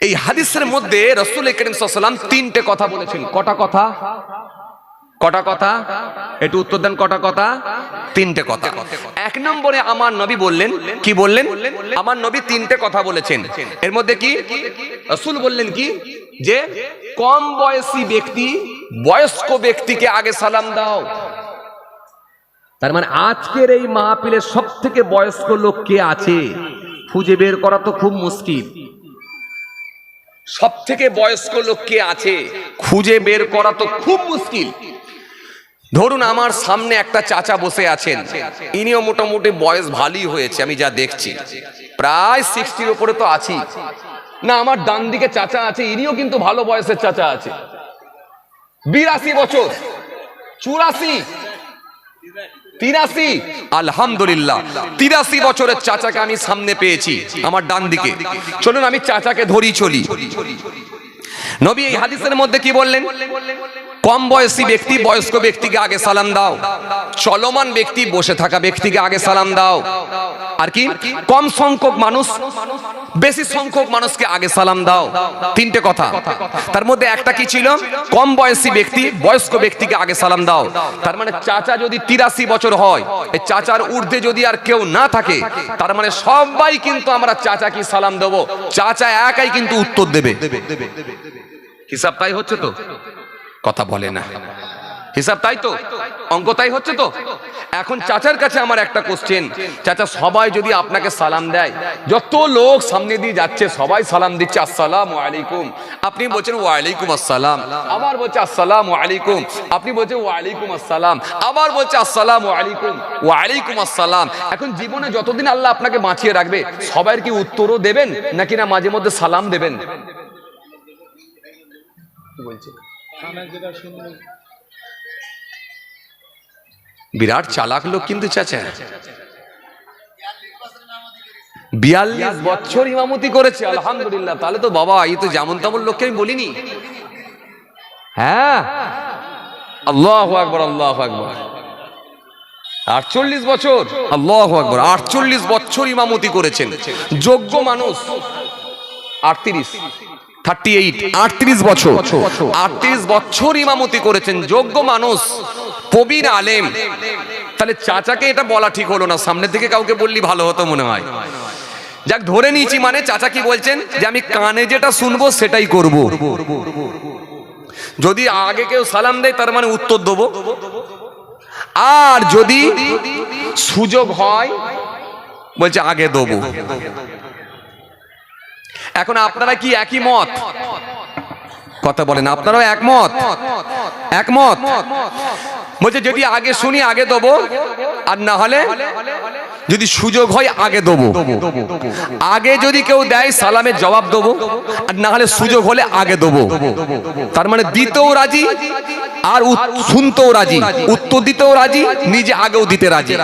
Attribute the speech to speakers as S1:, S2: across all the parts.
S1: এই হাদিসের মধ্যে রসুল করিম তিনটে কথা বলেছেন। কটা কথা? কটা কথা? একটু উত্তর দেন, কটা কথা? তিনটে কথা। এক নম্বরে আমার নবী বললেন, কি বললেন? আমার নবী তিনটে কথা বলেছেন। এর মধ্যে কি? রসুল বললেন কি? যে কম বয়সী ব্যক্তি বয়স্ক ব্যক্তিকে আগে সালাম দাও। তার মানে আজকের এই মাহফিলের সব থেকে বয়স্ক লোক কে আছে? খুঁজে বের করা তো খুব মুশকিল। সব থেকে বয়স্ক লোক কে আছে? খুঁজে বের করা তো খুব মুশকিল। ধরুন আমার সামনে একটা চাচা বসে আছেন। ইনিও মোটামুটি বয়স ভালোই হয়েছে, আমি যা দেখছি। প্রায় সিক্সটির ওপরে তো আছি। না, আমার ডান দিকে চাচা আছে, ইনিও কিন্তু ভালো বয়সের চাচা আছে। বিরাশি বছর। চুরাশি। তিরাশি। আলহামদুলিল্লাহ। তিরাশি বছরের চাচাকে আমি সামনে পেয়েছি, আমার চলুন, আমি চাচাকে ধরি, চলি। নবী এই হাদিসের মধ্যে কি বললেন? কম বয়সী ব্যক্তি, বয়স্ক ব্যক্তিকে আগে সালাম দাও। চলমান ব্যক্তি, বসে থাকা ব্যক্তিকে আগে সালাম দাও। আর কি? কম সংখ্যক মানুষ, বেশি সংখ্যক মানুষকে আগে সালাম দাও। তিনটে কথা। তার মধ্যে একটা কি ছিল? কম বয়সী ব্যক্তি, বয়স্ক ব্যক্তিকে আগে সালাম দাও। তার মানে চাচা যদি তিরাশি বছর হয়, এই চাচার ঊর্ধ্বে যদি আর কেউ না থাকে, তার মানে সবাই কিন্তু আমরা চাচা কি সালাম দেবো। চাচা একাই কিন্তু উত্তর দেবে। হিসাব তাই হচ্ছে তো? কথা বলে না। হিসাব তাই তো? অঙ্ক তাই হচ্ছে তো? এখন চাচার কাছে আমার একটা কোশ্চেন চাচা, সবাই যদি আপনাকে সালাম দেয়, যত লোক সামনে দিয়ে যাচ্ছে, সবাই সালাম দিচ্ছে, আসসালাম আলাইকুম। আপনি বলছেন, ওয়ালাইকুম আসসালাম। আবার বলছে, আসসালাম আলাইকুম। আপনি বলছেন, ওয়ালাইকুম আসসালাম। আবার বলছে, আসসালাম আলাইকুম। ওয়ালাইকুম আসসালাম। এখন জীবনে যতদিন আল্লাহ আপনাকে বাঁচিয়ে রাখবে সবাই কি উত্তরও দেবেন, নাকি না মাঝে মধ্যে সালাম দেবেন? বলছে বিরাট চালাক লোক কিন্তু চাচা। বিয়াল্লিশ বছর ইমামতি করেছে, আলহামদুলিল্লাহ। তাহলে তো বাবা, এই তো যেমন তেমন লোককে আমি বলিনি। হ্যাঁ। আল্লাহ আকবর আল্লাহ আকবর। আটচল্লিশ বছর, আল্লাহ আকবর। আটচল্লিশ বছর ইমামতি করেছেন। যোগ্য মানুষ। আটত্রিশ। থার্টি এইট, আটত্রিশ বছর। আটত্রিশ বছর ইমামতি করেছেন, যোগ্য মানুষ, প্রবীণ আলেম। তাহলে চাচাকে এটা বলা ঠিক হলো না সামনে থেকে কাউকে বললি ভালো হতো মনে হয়। যাক, ধরে নিয়েছি মানে চাচা কি বলছেন, যে আমি কানে যেটা শুনব সেটাই করব। যদি আগে কেউ সালাম দেয়, তার মানে উত্তর দেবো। আর যদি সুযোগ হয়, বলছে আগে দেবো। এখন আপনারা কি একই মত? কথা বলেন, আপনারাও একমত? একমত? বলছে, যদি আগে শুনি, আগে দেবো, আর না হলে যদি সুযোগ হয়, আগে দেবো। আগে যদি কেউ দেয় সালামের জবাব দেবো, আর না হলে সুযোগ হলে আগে দেবো। তার মানে দিতেও রাজি, আর শুনতেও রাজি, উত্তর দিতেও রাজি, নিজে আগেও দিতে রাজি।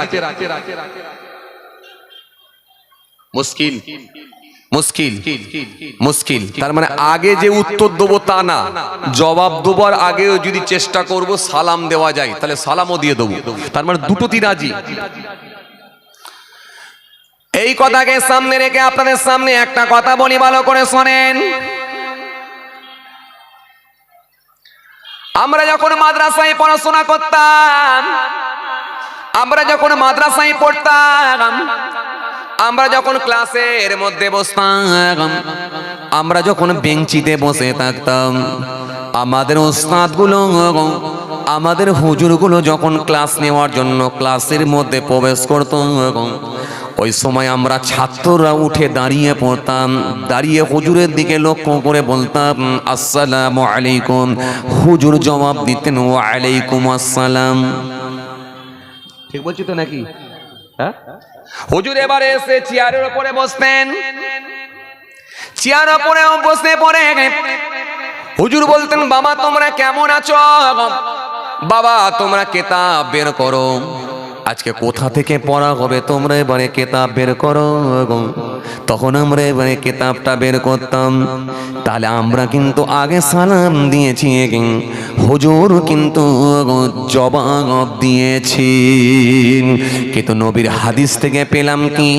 S1: মুশকিল মুশকিল মুশকিল। তার মানে আগে যে উত্তর দেবো তা না। জবাব দেবার আগেও যদি চেষ্টা করব, সালাম দেওয়া যায়, তাহলে সালামও দিয়ে দেবো। তার মানে দুটোতি রাজি এই কথাকে সামনে রেখে আপনাদের সামনে একটা কথা বলি, ভালো করে শোনেন। আমরা যখন মাদ্রাসায় পড়াশোনা করতাম, আমরা যখন মাদ্রাসায় পড়তাম আমরা যখন ক্লাসের মধ্যে বসতাম আমরা যখন বেঞ্চিতে বসে থাকতাম আমাদের ওস্তাদগুলো আমাদের হুজুরগুলো যখন ক্লাস নেওয়ার জন্য ক্লাসের মধ্যে প্রবেশ করত ওই সময় আমরা ছাত্ররা উঠে দাঁড়িয়ে পড়তাম দাঁড়িয়ে হুজুরের দিকে লক্ষ্য করে বলতাম আসসালামু আলাইকুম। হুজুর জবাব দিতেন ও ওয়ালাইকুম আসসালাম। ঠিক বলছি তো নাকি? হ্যাঁ? হুজুর এবারে এসে চেয়ারের উপরে বসতেন চেয়ার উপরে বসে পড়ে হুজুর বলতেন, বাবা, তোমরা কেমন আছো? বাবা, তোমরা কেতাব বের করো। আজকে কোথা থেকে পড়া হবে? তোমরা এবারে কেতাব বের করো তখন আমরা এবারে কেতাবটা বের করতাম। তাহলে আমরা কিন্তু আগে সালাম দিয়েছি হুজুর কিন্তু জবাব দিয়েছি। কিন্তু নবীর হাদিস থেকে পেলাম কি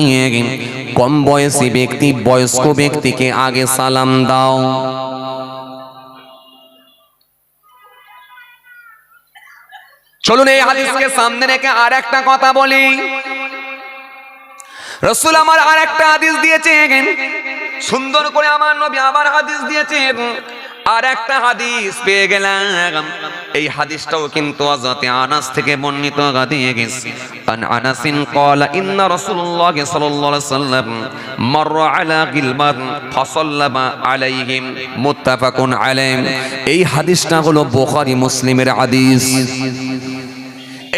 S1: কম বয়সী ব্যক্তি, বয়স্ক ব্যক্তিকে আগে সালাম দাও। চলুন এই হাদিসকে সামনে রেখে আর একটা কথা বলি। রসুল আমার আর একটা হাদিস দিয়েছেন। সুন্দর করে আমার নবী আবার হাদিস দিয়েছেন। আর একটা হাদিস পেয়ে গেলাম। এই হাদিসটাও কিন্তু হযরতে আনাস থেকে বর্ণিত গাদিয়ে গেছে। আন আনাসিন ক্বালা, ইন্না সাল্লাল্লাহু আলাইহি সাল্লাম মাররা আলা গিলবান ফাসাল্লামা আলাইহিম মুত্তাফাকুন আলাইহি। এই হাদিসটা হলো বুখারী মুসলিমের হাদিস।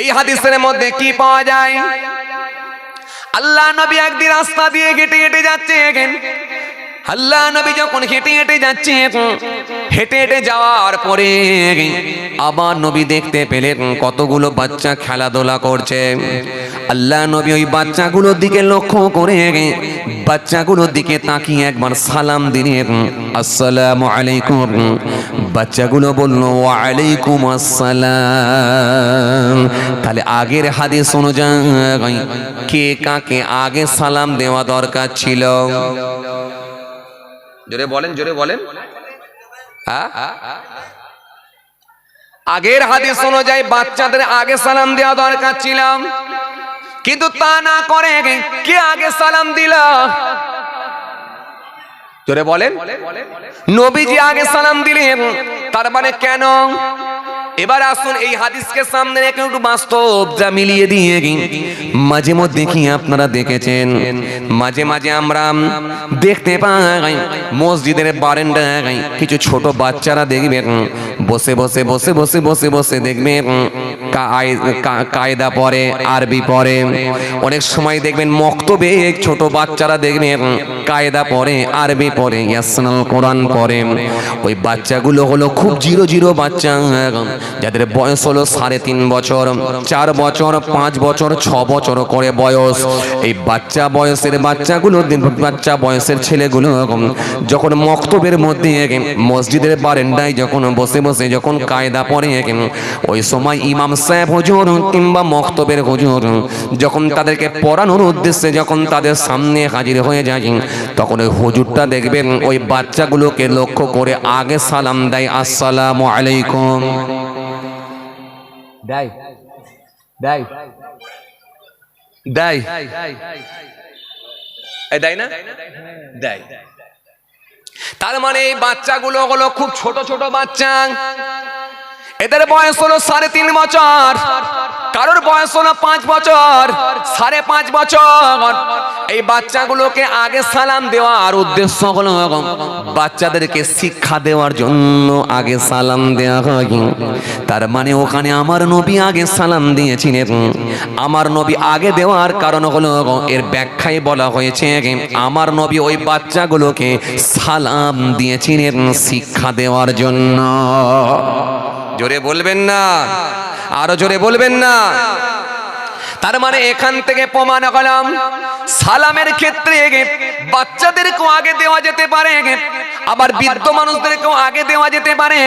S1: এই হাদিসের মধ্যে কি পাওয়া যায়? আল্লাহ নবী একদিন রাস্তা দিয়ে হেঁটে হেঁটে যাচ্ছে আল্লাহ নবী যখন হেঁটে হেঁটে যাচ্ছে হেঁটে হেঁটে যাওয়ার পরে আবার নবী দেখতে পেলেন কতগুলো বাচ্চা খেলাধুলা করছে। আল্লাহ নবী ওই বাচ্চাগুলোর দিকে লক্ষ্য করে বাচ্চাগুলোর দিকে তাকিয়ে একবার সালাম দিলেন। আসসালামু আলাইকুম। বাচ্চাগুলো বলল, ওয়ালাইকুম আসসালাম। তাহলে আগের হাদিস অনুযায়ী কে কাকে আগে সালাম দেওয়া দরকার ছিল? জোরে বলেন জোরে বলেন? আগের হাদিস অনুযায়ী বাচ্চাদের আগে সালাম দেওয়া দরকার ছিলাম। কিন্তু তা না করে কে আগে সালাম দিল? জোরে বলেন। নবীজি আগে সালাম দিলেন, তার মানে কেন? এবার আসুন এই হাদিসকে সামনে রেখে একটু বাস্তব যা মিলিয়ে দিয়ে মাঝে মধ্যে কি আপনারা দেখেছেন? মাঝে মাঝে আমরা দেখতে পাই মসজিদের বারেন্দায় কিছু ছোট বাচ্চারা দেখবেন বসে বসে বসে বসে বসে বসে কা- কায়দা পড়ে আরবি পড়ে অনেক সময় দেখবেন মক্তবে ছোট বাচ্চারা দেখবেন কায়দা পড়ে আরবি পড়ে ইয়াসনাল কোরআন পড়ে ওই বাচ্চাগুলো হলো খুব জিরো জিরো বাচ্চা। যাদের বয়স হলো সাড়ে তিন বছর, চার বছর, পাঁচ বছর, ছ বছর করে বয়স। এই বাচ্চা বয়সের বাচ্চাগুলো বাচ্চা বয়সের ছেলেগুলো, যখন মক্তবের মধ্যে মসজিদের বারেন্দায় যখন বসে বসে যখন কায়দা পড়ে ওই সময় ইমাম সাহেব হুজুর কিংবা মক্তবের হুজুর যখন তাদেরকে পড়ানোর উদ্দেশ্যে যখন তাদের সামনে হাজির হয়ে যায়, তখন ওই হুজুরটা দেখবেন ওই বাচ্চাগুলোকে লক্ষ্য করে আগে সালাম দেয়, আসসালামু আলাইকুম। দেয় Dai. Dai. এই দেয় না দেয় তার মানে এই বাচ্চাগুলো হলো খুব ছোট ছোট বাচ্চা এদের বয়স হলো সাড়ে তিন বছর। কারোর বয়স হলো পাঁচ বছর, সাড়ে পাঁচ বছর। এই বাচ্চাগুলোকে আগে সালাম দেওয়ার উদ্দেশ্য হলো বাচ্চাদেরকে শিক্ষা দেওয়ার জন্য আগে সালাম দেওয়া হয়। তার মানে ওখানে আমার নবী আগে সালাম দিয়েছিলেন। আমার নবী আগে দেওয়ার কারণ হলো এর ব্যাখ্যায় বলা হয়েছে আমার নবী ওই বাচ্চাগুলোকে সালাম দিয়েছিলেন শিক্ষা দেওয়ার জন্য। জোরে বলবেন না। আরও জোরে বলবেন না। তার মানে এখান থেকে প্রমাণ করলাম, সালামের ক্ষেত্রে বাচ্চাদেরকেও আগে দেওয়া যেতে পারে, আবার বৃদ্ধ মানুষদেরকেও আগে দেওয়া যেতে পারে।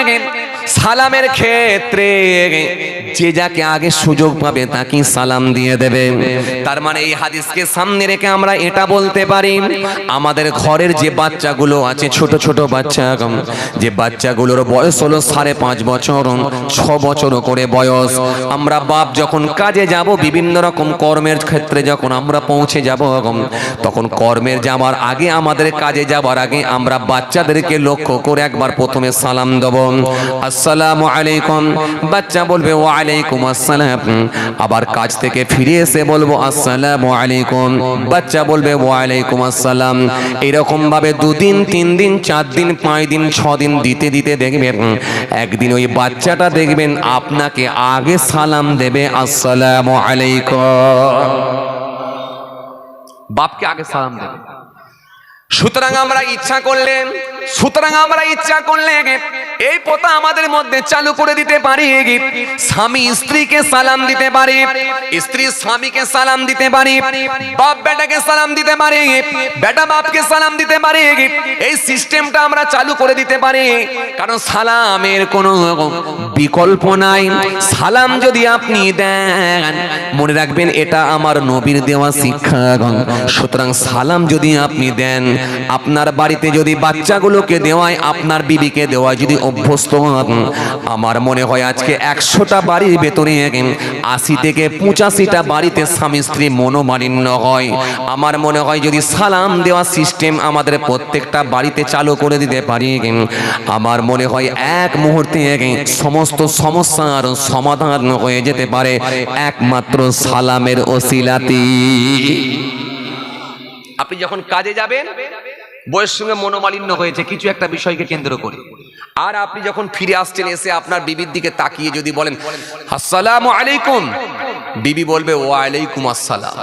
S1: সালামের ক্ষেত্রে যে যাকে আগে সুযোগ পাবে তাকে সালাম দিয়ে দেবে। তার মানে এই হাদিসকে সামনে রেখে আমরা এটা বলতে পারি, আমাদের ঘরের যে বাচ্চাগুলো আছে, ছোট ছোট বাচ্চা, যে বাচ্চাগুলোর বয়স হলো সাড়ে পাঁচ বছর, ছ বছর করে বয়স, আমরা বাপ যখন কাজে যাব, বিভিন্ন রকম কর্মের ক্ষেত্রে যখন আমরা পৌঁছে যাব, তখন কর্মের যাওয়ার আগে, আমাদের কাজে যাওয়ার আগে, আমরা বাচ্চাদেরকে লক্ষ্য করে একবার প্রথমে সালাম দেব। আসসালামু আলাইকুম। বাচ্চা বলবে ওয়ালাইকুম আসসালাম। আবার কাজ থেকে ফিরে এসে বলব, আসসালামু আলাইকুম। বাচ্চা বলবে, ওয়ালাইকুম আসসালাম। এরকম ভাবে দুদিন তিন দিন চার দিন পাঁচ দিন ছ দিন দিতে দিতে দেখবেন, একদিন ওই বাচ্চাটা দেখবেন আপনাকে আগে সালাম দেবে, আসসালামু আলাইকুম। বাপকে আগে সালাম দেবে। সুতরাং আমরা ইচ্ছা করলে, সুতরাং আমরা ইচ্ছা করলে এই প্রথা আমাদের মধ্যে চালু করে দিতে পারি, স্বামী স্ত্রীকে সালাম দিতে পারে, স্ত্রী স্বামীকে সালাম দিতে পারে, বাপ বেটাকে সালাম দিতে পারে, বেটা বাপকে সালাম দিতে পারে, এই সিস্টেমটা আমরা চালু করে দিতে পারি। কারণ সালামের কোনো বিকল্প নাই। সালাম যদি আপনি দেন, মনে রাখবেন এটা আমার নবীর দেওয়া শিক্ষা সুতরাং সালাম যদি আপনি দেন, আপনার বাড়িতে যদি বাচ্চাগুলোকে দেওয়ায়, আপনার বিবিকে দেওয়ায় যদি অভ্যস্ত আমার মনে হয় আজকে একশোটা বাড়ির ভেতরে আশি থেকে পঁচাশিটা বাড়িতে স্বামী স্ত্রী মনোমালিন্য হয়। আমার মনে হয় যদি সালাম দেওয়া সিস্টেম আমাদের প্রত্যেকটা বাড়িতে চালু করে দিতে পারি, আমার মনে হয় এক মুহূর্তে সমস্ত সমস্যার সমাধান হয়ে যেতে পারে। একমাত্র সালামের ওসিলাতি আপনি যখন কাজে যাবেন বইয়ের সঙ্গে মনোমালিন্য হয়েছে, কিছু একটা বিষয়কে কেন্দ্র করে। আর আপনি যখন ফিরে আসছেন, এসে আপনার বিবির দিকে তাকিয়ে যদি বলেন, আসসালামু আলাইকুম, বিবি বলবে ও ওয়ালাইকুম আসসালাম।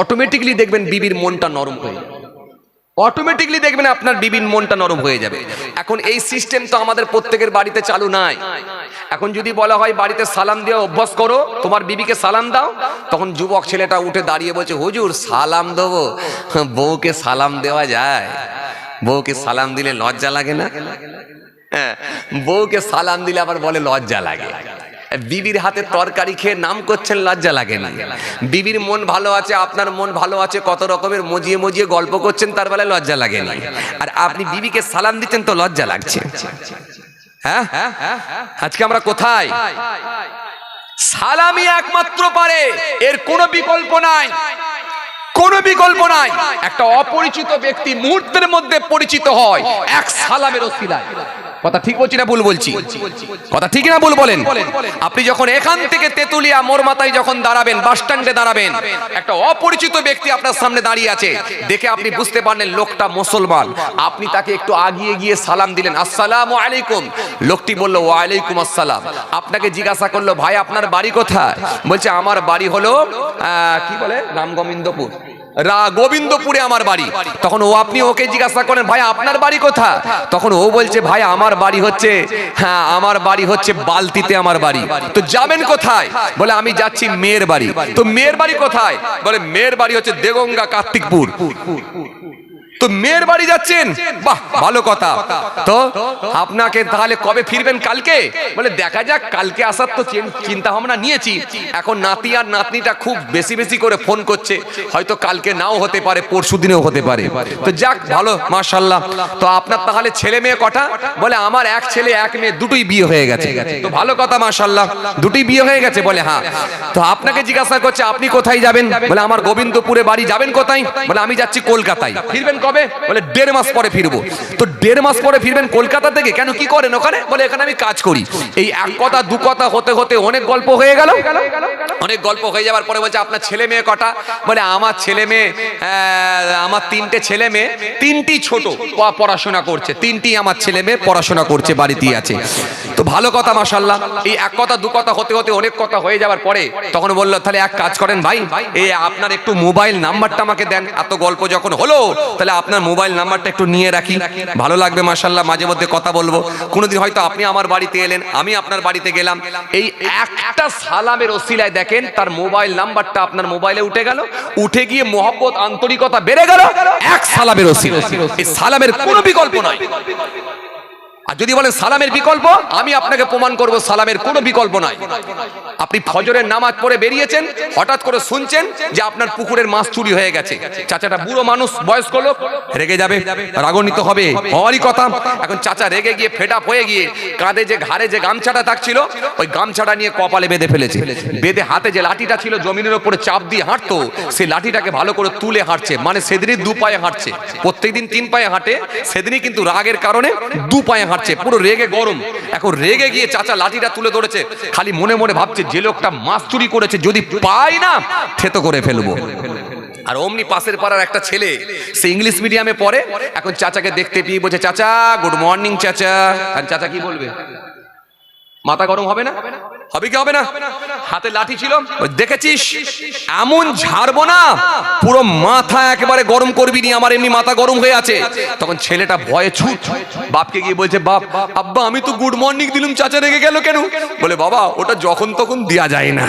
S1: অটোমেটিকলি দেখবেন বিবির মনটা নরম হয়ে যাবে। অটোমেটিকলি দেখবেন আপনার বিবির মনটা নরম হয়ে যাবে। এখন এই সিস্টেম তো আমাদের প্রত্যেকের বাড়িতে চালু নাই। এখন যদি বলা হয়, বাড়িতে সালাম দিয়ে অভ্যাস করো, তোমার বিবিকে সালাম দাও, তখন যুবক ছেলেটা উঠে দাঁড়িয়ে বলছে, হুজুর, সালাম দেবো? বউকে সালাম দেওয়া যায়। বউকে সালাম দিলে লজ্জা লাগে না? বউকে সালাম দিলে আবার বলে লজ্জা লাগে। বিবির হাতে তরকারি খেয়ে নাম করছেন, লজ্জা লাগে না বিবির মন ভালো আছে, আপনার মন ভালো আছে, কত রকমের মজিয়ে মজিয়ে গল্প করছেন, তার বেলায় লজ্জা লাগে না আর আপনি বিবিকে সালাম দিচ্ছেন তো লজ্জা লাগছে। হ্যাঁ আজকে আমরা কোথায়? সালামি একমাত্র পারে, এর কোনো বিকল্প নাই। কোনো বিকল্প নাই। একটা অপরিচিত ব্যক্তি মুহূর্তের মধ্যে পরিচিত হয়, এক সালামের ওসিলায় কথা ঠিক বলছি না ভুল বলছি? কথা ঠিক না ভুল বলেন। আপনি যখন এখান থেকে তেতুলিয়া মোর মাথায় যখন দাঁড়াবেন, বাস স্ট্যান্ডে দাঁড়াবেন, একটা অপরিচিত ব্যক্তি আপনার সামনে দাঁড়িয়ে আছে, দেখে আপনি বুঝতে পারলেন লোকটা মুসলমান। আপনি তাকে একটু আগিয়ে গিয়ে সালাম দিলেন, আসসালামু আলাইকুম। লোকটি বলল, ওয়ালাইকুম আসসালাম। আপনাকে জিজ্ঞাসা করল, ভাই, আপনার বাড়ি কোথায়? বলছে, আমার বাড়ি হলো কি বলে? রামগোবিন্দপুর। রা গোবিন্দপুরে আমার বাড়ি। তখন ও আপনি ওকে জিজ্ঞাসা করেন, ভাই, আপনার বাড়ি কোথা তখন ও বলছে, ভাই, আমার বাড়ি হচ্ছে হ্যাঁ আমার বাড়ি হচ্ছে বালতিতে আমার বাড়ি। তো যাবেন কোথায়? বলে, আমি যাচ্ছি মেয়ের বাড়ি। তো মেয়ের বাড়ি কোথায়? বলে, মেয়ের বাড়ি হচ্ছে দেগঙ্গা কার্তিকপুর। তো মেয়ের বাড়ি যাচ্ছেন? বাহ ভালো কথা। তো আপনাকে তাহলে কবে ফিরবেন কালকে? বলে দেখা যাক কালকে আসার তো চিন্তা ভাবনা নিয়েছি। এখন নাতি আর নাতনিটা খুব বেশি বেশি করে ফোন করছে। হয়তো কালকে নাও হতে পারে পরশু দিনেও হতে পারে। তো যাক ভালো মাশাল্লাহ তো আপনার তাহলে ছেলে মেয়ে কটা? বলে আমার এক ছেলে এক মেয়ে দুটোই বিয়ে হয়ে গেছে। তো ভালো কথা মাশাল্লাহ দুটোই বিয়ে হয়ে গেছে বলে হ্যাঁ। তো আপনাকে জিজ্ঞাসা করছে আপনি কোথায় যাবেন? বলে আমার গোবিন্দপুরে বাড়ি যাবেন কোথায়? বলে আমি যাচ্ছি কলকাতায়। ফিরবেন কবে? বলে দেড় মাস পরে ফিরবো। তো দেড় মাস পরে ফিরবেন কলকাতা থেকে? কেন কি করেন ওখানে? বলে, এখানে আমি কাজ করি। এই এক কথা, দু কথা, হতে হতে অনেক গল্প হয়ে গেল। অনেক গল্প হয়ে যাওয়ার পরে বলছে, আপনার ছেলে মেয়ে কটা? বলে, আমার ছেলে মেয়ে আমার তিনটে ছেলে মেয়ে, তিনটি ছোট। পড়াশোনা করছে। তিনটি আমার ছেলে মেয়ে পড়াশোনা করছে, বাড়িতেই আছে। তো ভালো কথা মাসাল্লাহ এই এক কথা, দু কথা, হতে হতে অনেক কথা হয়ে যাওয়ার পরে তখন বলল, তাহলে এক কাজ করেন ভাই, এই আপনার একটু মোবাইল নাম্বারটা আমাকে দেন, এত গল্প যখন হলো, তাহলে আপনার মোবাইল নাম্বারটা একটু নিয়ে রাখি। ভালো লাগবে মাসাল্লাহ মাঝে মধ্যে কথা বলব। কোনোদিন হয়তো আপনি আমার বাড়িতে এলেন, আমি আপনার বাড়িতে গেলাম। এই একটা সালামের ওসিলায় দেখেন, তার মোবাইল নাম্বারটা আপনার মোবাইলে উঠে গেল, উঠে গিয়ে মোহব্বত, আন্তরিকতা বেড়ে গেল, এক সালামের ওসিলা এই সালামের কোনো বিকল্প নয়। আর যদি বলেন সালামের বিকল্প, আমি আপনাকে প্রমাণ করব সালামের কোনো বিকল্প নাই। আপনি ফজরের নামাজ পড়ে বেরিয়েছেন, হঠাৎ করে শুনছেন যে আপনার পুকুরের মাছ চুরি হয়ে গেছে। চাচাটা বুড়ো মানুষ, বয়স্ক লোক, রেগে যাবে, রাগান্বিত হবে, হওয়ারই কথা। এখন চাচা রেগে গিয়ে ফেট আপ হয়ে গিয়ে কাঁধে যে ঘাড়ে যে গামছাটা থাকছিল ওই গামছাটা নিয়ে কপালে বেঁধে ফেলেছে। বেঁধে হাতে যে লাঠিটা ছিল, জমিনের উপরে চাপ দিয়ে হাঁটতো সেই লাঠিটাকে ভালো করে তুলে হাঁটছে। মানে সেদিনই দু পায়ে হাঁটছে। প্রত্যেকদিন তিন পায়ে হাঁটে, সেদিনই কিন্তু রাগের কারণে দু পায়ে হাঁটছে। পুরো রেগে গরম। এখন রেগে গিয়ে চাচা লাঠিটা তুলে ধরেছে। খালি মনে মনে ভাবছে, যে লোকটা মাছ চুরি করেছে, যদি পাই না, থেতো করে ফেলব। আর অমনি পাশের পাড়ার একটা ছেলে, সে ইংলিশ মিডিয়ামে পড়ে, এখন চাচাকে দেখতে পেয়ে বলছে, চাচা গুড মর্নিং চাচা। আর চাচা কি বলবে? মাথা গরম হবে না? হবে কি হবে না? হাতে লাঠি ছিল। দেখেছিস? এমন ঝাড়বো না। পুরো মাথা একেবারে গরম করবি নি, আমার এমনি মাথা গরম হয়ে আছে। তখন ছেলেটা ভয়ে ছুট, বাপকে গিয়ে বলছে, বাপ, আব্বা, আমি তো গুড মর্নিং দিলুম, চাচা রেগে গেল কেন? বলে, বাবা, ওটা যখন তখন দেয়া যায় না।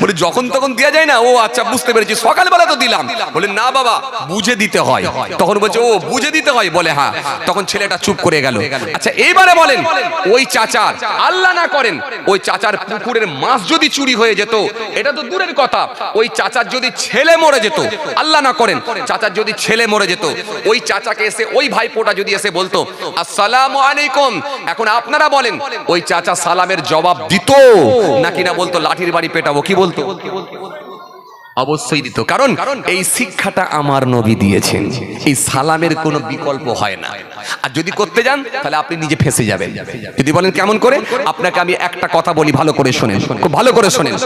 S1: বলে, যখন তখন দেয়া যায় না? ও আচ্ছা বুঝতে পেরেছি, সকালবেলা তো দিলাম। বলে, না, বাবা, বুঝে দিতে হয়। তখন বলছে, ও, বুঝে দিতে হয়, বলে হ্যাঁ। তখন ছেলেটা চুপ করে গেল। আচ্ছা এইবারে বলেন, ওই চাচার, আল্লাহ না করেন, ওই চাচার পুকুরের মাছ যদি চুরি হয়ে যেত, এটা তো দূরের কথা। ওই চাচার যদি ছেলে মরে যেত, আল্লাহ না করেন, চাচার যদি ছেলে মরে যেত, ওই চাচাকে এসে, ওই ভাইপোটা যদি এসে বলতো, আসসালামু আলাইকুম। এখন আপনারা বলেন, ওই চাচা সালামের জবাব দিত, নাকি না বলতো, লাঠির বাড়ি পেটাবো? কি বলতো? অবশ্যই দিত। কারণ এই শিক্ষাটা আমার নবী দিয়েছেন। এই সালামের কোনো বিকল্প হয় না। আর যদি করতে যান, তাহলে আপনি নিজে ফেসে যাবেন। যদি বলেন কেমন করে, আপনাকে আমি একটা কথা বলি, ভালো করে শোনেন। খুব ভালো করে শোনেন।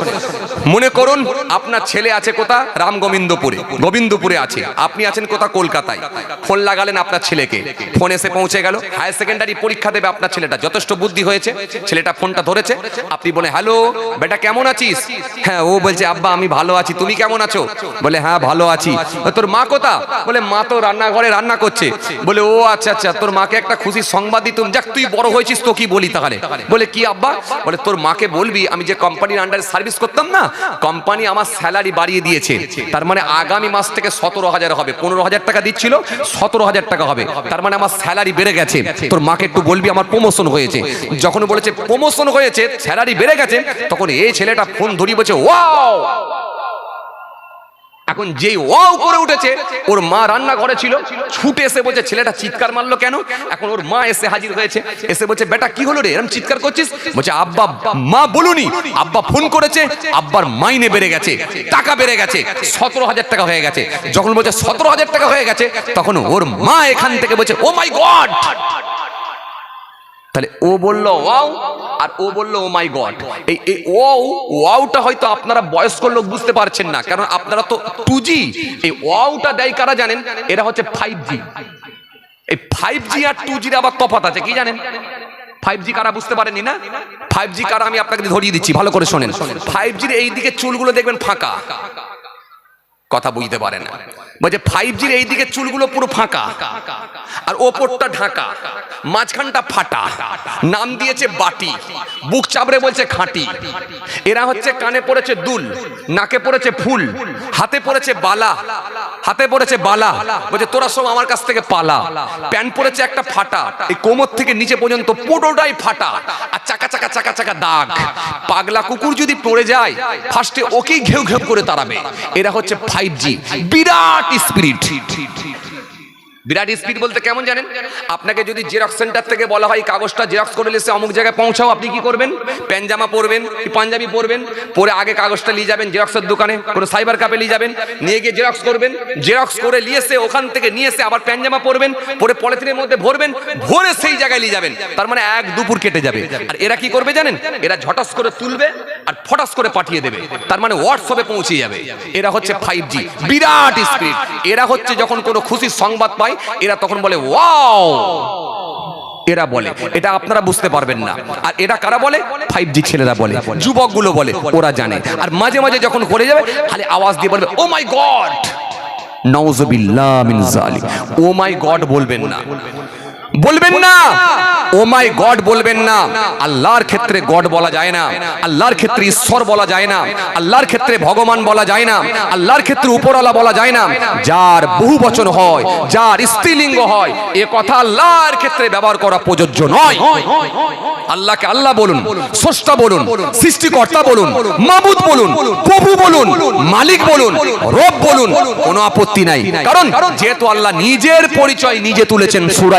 S1: মনে করুন, আপনার ছেলে আছে কোথা রাম গোবিন্দপুরে গোবিন্দপুরে আছে। আপনি আছেন কোথা কলকাতায়। ফোন লাগালেন আপনার ছেলেকে। ফোন এসে পৌঁছে গেল। হায়ার সেকেন্ডারি পরীক্ষা দেবে আপনার ছেলেটা। যথেষ্ট বুদ্ধি হয়েছে। ছেলেটা ফোনটা ধরেছে। আপনি বলে হ্যালো, বেটা কেমন আছিস? হ্যাঁ ও বলছে, আব্বা, আমি ভালো আছি। তুমি কেমন আছো? বলে হ্যাঁ ভালো আছি। তোর মা কোথা? বলে, মা তো রান্নাঘরে রান্না করছে। বলে, ও আচ্ছা আচ্ছা তোর মাকে একটা খুশি সংবাদ দিতুম যাক, তুই বড় হয়েছিস, তো কি বলি তাহলে? বলে, কি আব্বা? বলে, তোর মাকে বলবি, আমি যে কোম্পানির আন্ডারে সার্ভিস করতাম না, কোম্পানি আমার স্যালারি বাড়িয়ে দিয়েছে। তার মানে আগামী মাস থেকে সতেরো হাজার হবে। পনেরো হাজার টাকা দিচ্ছিল, সতেরো হাজার টাকা হবে। তার মানে আমার স্যালারি বেড়ে গেছে। তোর মাকে একটু বলবি, আমার প্রমোশন হয়েছে। যখন বলেছে প্রমোশন হয়েছে স্যালারি বেড়ে গেছে, তখন এই ছেলেটা ফোন ধরি বলছে ওয়াও এখন যেই ওয়াও করে উঠেছে, ওর মা রান্না ঘরে ছিল, ছুটে এসে বলছে, ছেলেটা চিৎকার মারলো কেন? এখন ওর মা এসে হাজির হয়েছে, এসে বলছে, বেটা, কি হলো রে? এরকম চিৎকার করছিস? বলছে, আব্বা, মা বলুনি, আব্বা ফোন করেছে, আব্বার মাইনে বেড়ে গেছে, টাকা বেড়ে গেছে, সতেরো হাজার টাকা হয়ে গেছে। যখন বলছে, সতেরো হাজার টাকা হয়ে গেছে, তখন ওর মা এখান থেকে বলছে ও মাই গড তাহলে ও বলল, ওয়াও, আর ও বলল, ও মাই গড। এই ওয়াও, ওয়াওটা হয়তো আপনারা বয়স্ক লোক বুঝতে পারছেন না, কারণ আপনারা তো টু জি এই ওয়াওটা দেয় কারা জানেন? এরা হচ্ছে ফাইভ জি এই ফাইভ জি আর টু জির আবার তফাত আছে, কি জানেন? ফাইভ জি কারা বুঝতে পারেনি না? ফাইভ জি কারা আমি আপনাকে ধরিয়ে দিচ্ছি, ভালো করে শোনেন। ফাইভ জির এই দিকে চুলগুলো দেখবেন ফাঁকা। কথা বুঝতে পারে না। বলছে ফাইভ জির এই দিকে চুলগুলো পুরো ফাঁকা। আর ওপরটা ঢাকা। মাঝখানটা ফাটা। নাম দিয়েছে বাটি। বুক চাবড়ে বলছে খাঁটি। এরা হচ্ছে কানে পড়েছে দুল, নাকে পড়েছে ফুল, হাতে পড়েছে বালা, হাতে পড়েছে বালা। বলছে, তোরা সব আমার কাছ থেকে পালা। প্যান্ট পড়েছে একটা ফাটা। এই কোমর থেকে নিচে পর্যন্ত পুরোটাই ফাটা। আর চাকা চাকা চাকা চাকা দাগ। পাগলা কুকুর যদি পড়ে যায় ফার্স্টে ওকেই ঘেউ ঘেউ করে তাড়াবে। এরা হচ্ছে ফাইভ জি বিরাট স্পিরিট বিরাট স্পিড বলতে কেমন জানেন? আপনাকে যদি জেরক্স সেন্টার থেকে বলা হয়, কাগজটা জেরক্স করে এসে অমুক জায়গায় পৌঁছাও, আপনি কি করবেন? প্যানজামা পরবেন পাঞ্জাবি পরবেন, পরে আগে কাগজটা নিয়ে যাবেন জেরক্সের দোকানে, কোনো সাইবার কাপে নিয়ে যাবেন, নিয়ে গিয়ে জেরক্স করবেন জেরক্স করে নিয়ে এসে ওখান থেকে নিয়ে এসে আবার প্যানজামা পরবেন, পরে পলিথিনের মধ্যে ভরবেন, ভরে সেই জায়গায় নিয়ে যাবেন। তার মানে এক দুপুর কেটে যাবে। আর এরা কি করবে জানেন? এরা ঝটাস করে তুলবে আর ফটাস করে পাঠিয়ে দেবে। তার মানে হোয়াটসঅ্যাপে পৌঁছে যাবে। এরা হচ্ছে ফাইভ জি বিরাট স্পিড এরা হচ্ছে যখন কোনো খুশির সংবাদ পায়, এরা তখন বলে ওয়াও এরা বলে। এটা আপনারা বুঝতে পারবেন না। আর এরা কারা বলে? ফাইভ জি ছেলেরা বলে। যুবকগুলো বলে। ওরা জানে। আর মাঝে মাঝে যখন করে যাবে, খালি আওয়াজ দিয়ে বলবে ও মাই গড নওজবিল্লাহ মিন জালিক ও মাই গড বলবেন না। বলবেন না। ও মাই গড বলবেন না। আল্লাহর ক্ষেত্রে গড বলা যায় না। আল্লাহর ক্ষেত্রে ঈশ্বর বলা যায় না। আল্লাহর ক্ষেত্রে ভগবান বলা যায় না। আল্লাহর ক্ষেত্রে উপরওয়ালা বলা যায় না। যার বহু বচন হয় যার স্ত্রীলিঙ্গ হয় এ কথা আল্লাহর ক্ষেত্রে ব্যবহার করা প্রযোজ্য নয়। আল্লাহকে আল্লাহ বলুন স্রষ্টা বলুন সৃষ্টিকর্তা বলুন মাবুদ বলুন প্রভু বলুন মালিক বলুন রব বলুন কোনো আপত্তি নাই। কারণ যেহেতু আল্লাহ নিজের পরিচয় নিজে তুলেছেন সূরা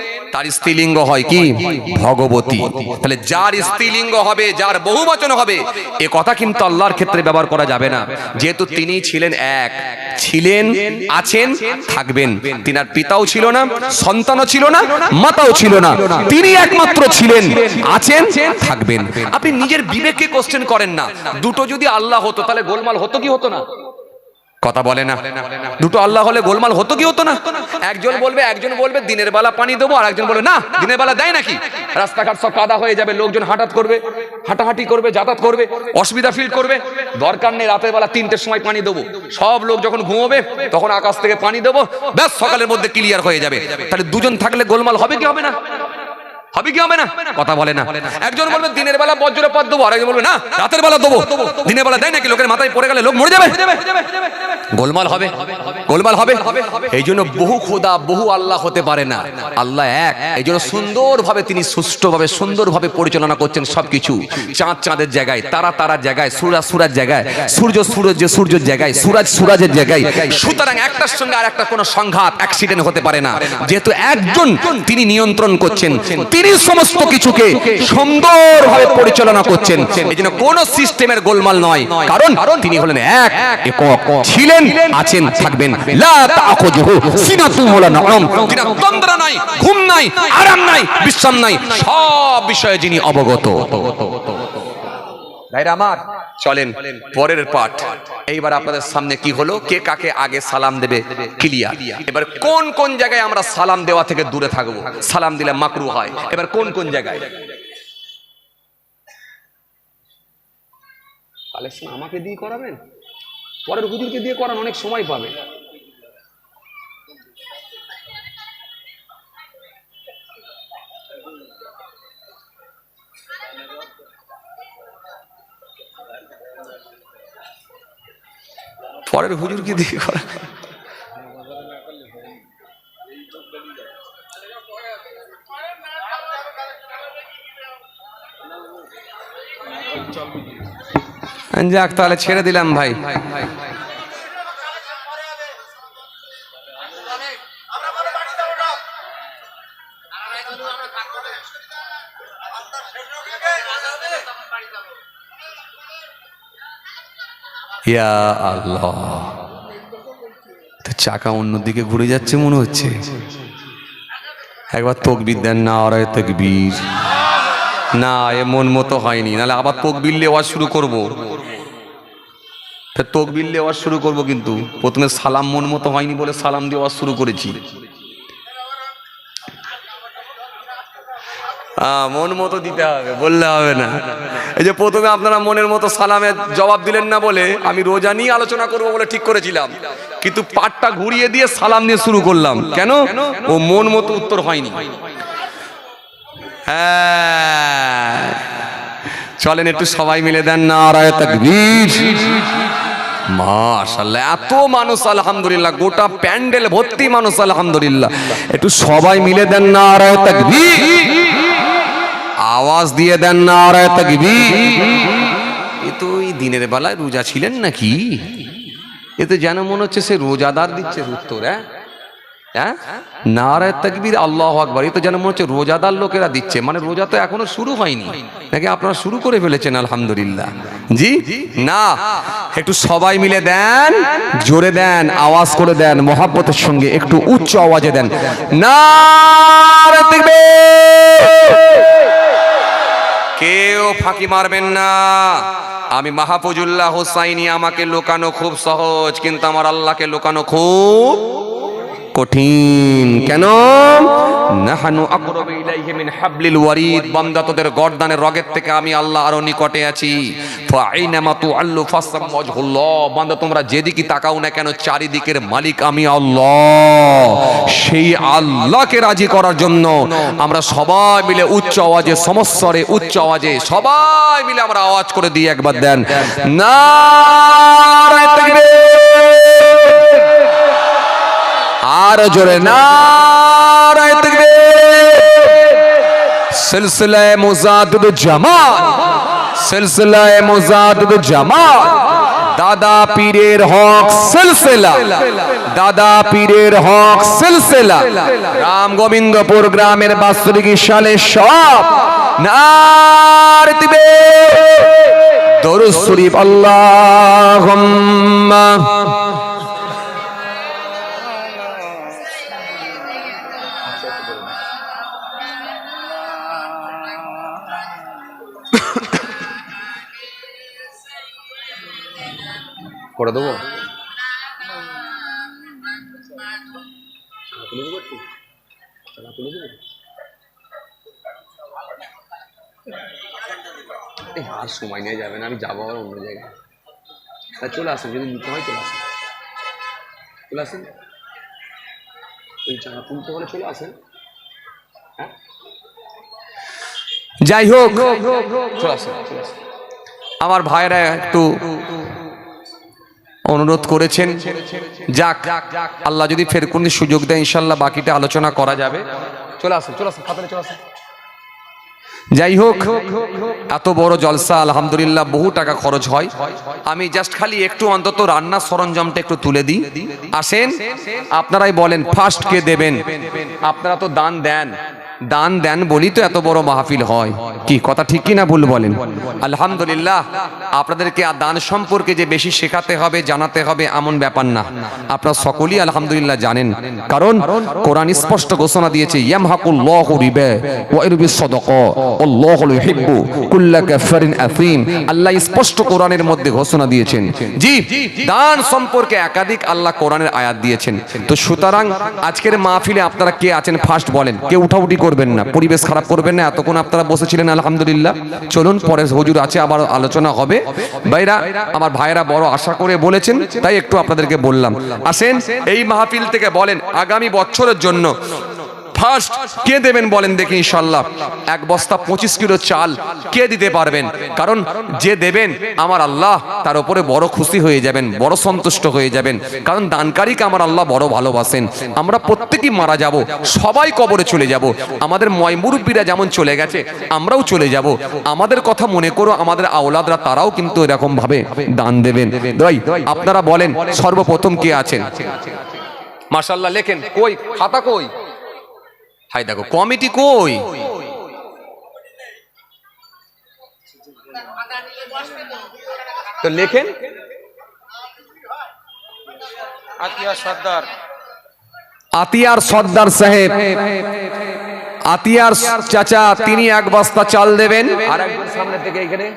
S1: তার স্ত্রীলিঙ্গ হয় কি? ভগবতী। তাহলে যার স্ত্রীলিঙ্গ হবে, যার বহুবচন হবে, এ কথা কিন্তু আল্লাহর ক্ষেত্রে ব্যবহার করা যাবে না। যেহেতু তিনি ছিলেন এক, ছিলেন, আছেন, থাকবেন। তিনার পিতাও ছিল না, সন্তানও ছিল না, মাতাও ছিল না। তিনি একমাত্র ছিলেন, আছেন, থাকবেন। আপনি নিজের বিবেককে কোশ্চেন করেন না। দুটো যদি আল্লাহ হতো, তাহলে গোলমাল হতো কি হতো না? কথা বলে না। দুটো আল্লাহ হলে গোলমাল হতো কি হতো না? একজন বলবে একজন বলবে, দিনের বেলা পানি দেবো, আর একজন বলবে, না, দিনের বেলা দেয় নাকি? রাস্তাঘাট সব কাদা হয়ে যাবে, লোকজন হাঁটাত করবে, হাঁটাহাঁটি করবে, যাতায়াত করবে, অসুবিধা ফিল করবে। দরকার নেই রাতের বেলা তিনটের সময় পানি দেবো। সব লোক যখন ঘুমোবে, তখন আকাশ থেকে পানি দেবো। ব্যাস, সকালের মধ্যে ক্লিয়ার হয়ে যাবে। তাহলে দুজন থাকলে গোলমাল হবে কি হবে না? হবে কি হবে না? কথা বলে না। একজন বলবে, দিনের বেলা বজ্রপাত দেবো আর একজন বলবে, না, রাতের বেলা দেবো দিনের বেলা দেয় নাকি? লোকের মাথায় পড়ে গেলে লোক মরে যাবে? গোলমাল হবে। গোলমাল হবে। এই জন্য বহু খোদা, বহু আল্লাহ হতে পারে না। আল্লাহ এক। এই জন্য সুন্দরভাবে তিনি সুষ্ঠুভাবে, সুন্দরভাবে পরিচালনা করছেন সবকিছু। চাঁদ চাঁদের জায়গায়, তারা তারার জায়গায়, সুরা সুরার জায়গায়, সূর্য সূর্য সূর্যের জায়গায়, সুরাজ সুরাজের জায়গায়। সুতরাং একটার সঙ্গে আর একটা কোনো সংঘাত অ্যাক্সিডেন্ট হতে পারে না। যেহেতু একজন তিনি নিয়ন্ত্রণ করছেন তিনি সমস্ত কিছুকে সুন্দরভাবে পরিচালনা করছেন। এই জন্য কোন সিস্টেমের গোলমাল নয়। কারণ তিনি হলেন এক একক। ছিলেন, আছেন, থাকবেন। লা তাখুযুহু সিনাতুন ওয়ালা নাওম তিনি তন্দ্রা নাই, ঘুম নাই, আরাম নাই, বিশ্রাম নাই, সব বিষয়ে যিনি অবগত। ভাইরা আমার চলেন পরের পাঠ। এইবার আপনাদের সামনে কি হলো? কে কাকে আগে সালাম দেবে? ক্লিয়ার। এবার কোন কোন জায়গায় আমরা সালাম দেওয়া থেকে দূরে থাকব? সালাম দিলে মাকরু হয়। এবার কোন কোন জায়গায়? কালেকশন আমাকে দিয়ে করাবেন? পরের হুজুরকে দিয়ে করান অনেক সময় পাবে। পরের হুজুরকে দিয়ে করা। যাক তাহলে ছেড়ে দিলাম ভাই। ইয়া আল্লাহ। চাকা অন্যদিকে ঘুরে যাচ্ছে মনে হচ্ছে। একবার তকবির দেন না আর তকবির। না এ মন মতো হয়নি। নাহলে আবার তকবির লেওয়া শুরু করব। ফের তকবির লেওয়া শুরু করব কিন্তু। প্রথমে সালাম মন মতো হয়নি বলে সালাম দেওয়া শুরু করেছি। মন মতো দিতে হবে, বললে হবে না। এই যে প্রথমে আপনারা মনের মতো সালামের জবাব দিলেন না বলে আমি রোজা নিয়ে আলোচনা করব বলে ঠিক করেছিলাম। কিন্তু পাটটা ঘুরিয়ে দিয়ে সালাম নিয়ে শুরু করলাম। কেন? ও মন মতো উত্তর হয়নি। হ্যাঁ। চলেন একটু সবাই মিলে দেন না আরায় তাকবীর। মাশাল্লাহ এত মানুষ আলহামদুলিল্লাহ, গোটা প্যান্ডেল ভর্তি মানুষ আলহামদুলিল্লাহ। একটু সবাই মিলে দেন না আরায় তাকবীর। আওয়াজ দিয়ে দেন না আর তাকবি এ তো ওই দিনের বেলায় রোজা ছিলেন নাকি? এতে যেন মনে হচ্ছে সে রোজাদার দিচ্ছে উত্তর হ্যাঁ? হ্যাঁ? নারায় তাকবীর, আল্লাহ এই তো যেন মনে হচ্ছে রোজাদার লোকেরা দিচ্ছে। মানে রোজা তো এখনও শুরু হয়নি। নাকি আপনারা শুরু করে ফেলেছেন, আলহামদুলিল্লাহ? জি? না। একটু সবাই মিলে দেন, জোরে দেন, আওয়াজ করে দেন, মহাব্বতের সঙ্গে একটু উচ্চ আওয়াজে দেন। তাকবীর! কেউ ফাঁকি মারবেন না। আমি মাহফুজুল্লাহ হোসাইনি, আমাকে লুকানো খুব সহজ, কিন্তু আমার আল্লাহকে লুকানো খুব কঠিন। কেন? নাহানু আকরাবু ইলাইহি মিন হাবলিল ওয়ারিদ। বান্দা তোদের গর্দানের রগের থেকে আমি আল্লাহ আরও নিকটে আছি। ফাইনামা তুআল্লু ফাসাম ওয়াজহুল্লাহ। বান্দা তোমরা যেদিকে তাকাও না কেন চারিদিকের মালিক আমি আল্লাহ। সেই আল্লাহকে রাজি করার জন্য আমরা সবাই মিলে উচ্চ আওয়াজে সমস্বরে উচ্চ আওয়াজে সবাই মিলে আমরা আওয়াজ করে দিই একবার দেন। তাকবীর। আর জোরে নারায়ে তাকবীর। সিলসিলায়ে মুজাদ্দিদ জামাত, সিলসিলায়ে মুজাদ্দিদ জামাত। দাদা পীরের হক সিলসিলা, দাদা পীরের হক সিলসিলা। রাম গোবিন্দপুর গ্রামের বাৎসরিক সালে সব নার দিবে দরুদ শরীফ, আল্লাহুম্মা। করে দেবো? আর সময় নিয়ে যাবে না, আমি যাব আবার অন্য জায়গায়। চলে আসেন, যদি নিতে হয় চলে আসেন। চলে আসেন। ওই চাঁদা তুলতে হলে চলে আসেন হ্যাঁ যাই হোক আমার ভাইরা একটু অনুরোধ করেছেন, যাক, আল্লাহ যদি ফের কোন সুযোগ দেয় ইনশাল্লাহ বাকিটা আলোচনা করা যাবে। চলে আসুন চলে আসুন চলে আসুন। যাই হোক, এত বড় জলসা, আলহামদুলিল্লাহ বহু টাকা খরচ হয়। আমি জাস্ট খালি একটু অন্তত রান্নার সরঞ্জামটা একটু তুলে দিই। আসেন, আপনারাই বলেন ফার্স্ট কে দেবেন? আপনারা তো দান দেন। দান দেন বলি তো এত বড় মাহফিল হয়। কি কথা ঠিক কি না ভুল বলেন? আলহামদুলিল্লাহ, আপনাদেরকে আর দান সম্পর্কে যে বেশি শেখাতে হবে, জানাতে হবে এমন ব্যাপার না। আপনারা সকলেই আলহামদুলিল্লাহ জানেন। কারণ কোরআন স্পষ্ট ঘোষণা দিয়েছে, ইয়ামহাকুল্লাহু রিবা ওয়া ইরবিস সাদাকা, আল্লাহু ইউহিব্বু কুল্লা কাফারিন আফিম আল্লাহ স্পষ্ট কোরআনের মধ্যে ঘোষণা দিয়েছেন। জি, দান সম্পর্কে একাধিক আল্লাহ কোরআনের আয়াত দিয়েছেন। তো সুতরাং আজকের মাহফিলে আপনারা কে আছেন ফার্স্ট বলেন। কে উঠাউঠি করবেন না, পরিবেশ খারাপ করবেন না, এতক্ষণ আপনারা বসেছিলেন, আলহামদুলিল্লাহ। চলুন পরে হুজুর আছে, আবার আলোচনা হবে। ভাইরা, আমার ভাইরা বড় আশা করে বলেছেন, তাই একটু আপনাদেরকে বললাম। আসেন, এই মাহফিল থেকে বলেন, আগামী বছরের জন্য ফার্স্ট কে দেবেন বলেন দেখি ইনশাল্লাহ এক বস্তা পঁচিশ কিলো চাল কে দিতে পারবেন? কারণ যে দেবেন, আমার আল্লাহ তার উপরে বড় খুশি হয়ে যাবেন, বড় সন্তুষ্ট হয়ে যাবেন। কারণ দানকারীকে আমার আল্লাহ বড় ভালোবাসেন। আমরা প্রত্যেকেই মারা যাব, সবাই কবরে চলে যাব। আমাদের ময় মুরব্বীরা যেমন চলে গেছে, আমরাও চলে যাব। আমাদের কথা মনে করো, আমাদের আওলাদরা তারাও কিন্তু এরকম ভাবে দান দেবেন। আপনারা বলেন, সর্বপ্রথম কে আছেন? মাশাল্লাহ লেখেন, কই? খাতা কই? হাই দেখো কমিটি কই? তো লেখেন।
S2: আতিয়া সর্দার।
S1: আতিয়ার সর্দার সাহেব আতিয়ার চাচা তিনি এক বস্তা চাল দেবেন। আর সামনে থেকে এখানে।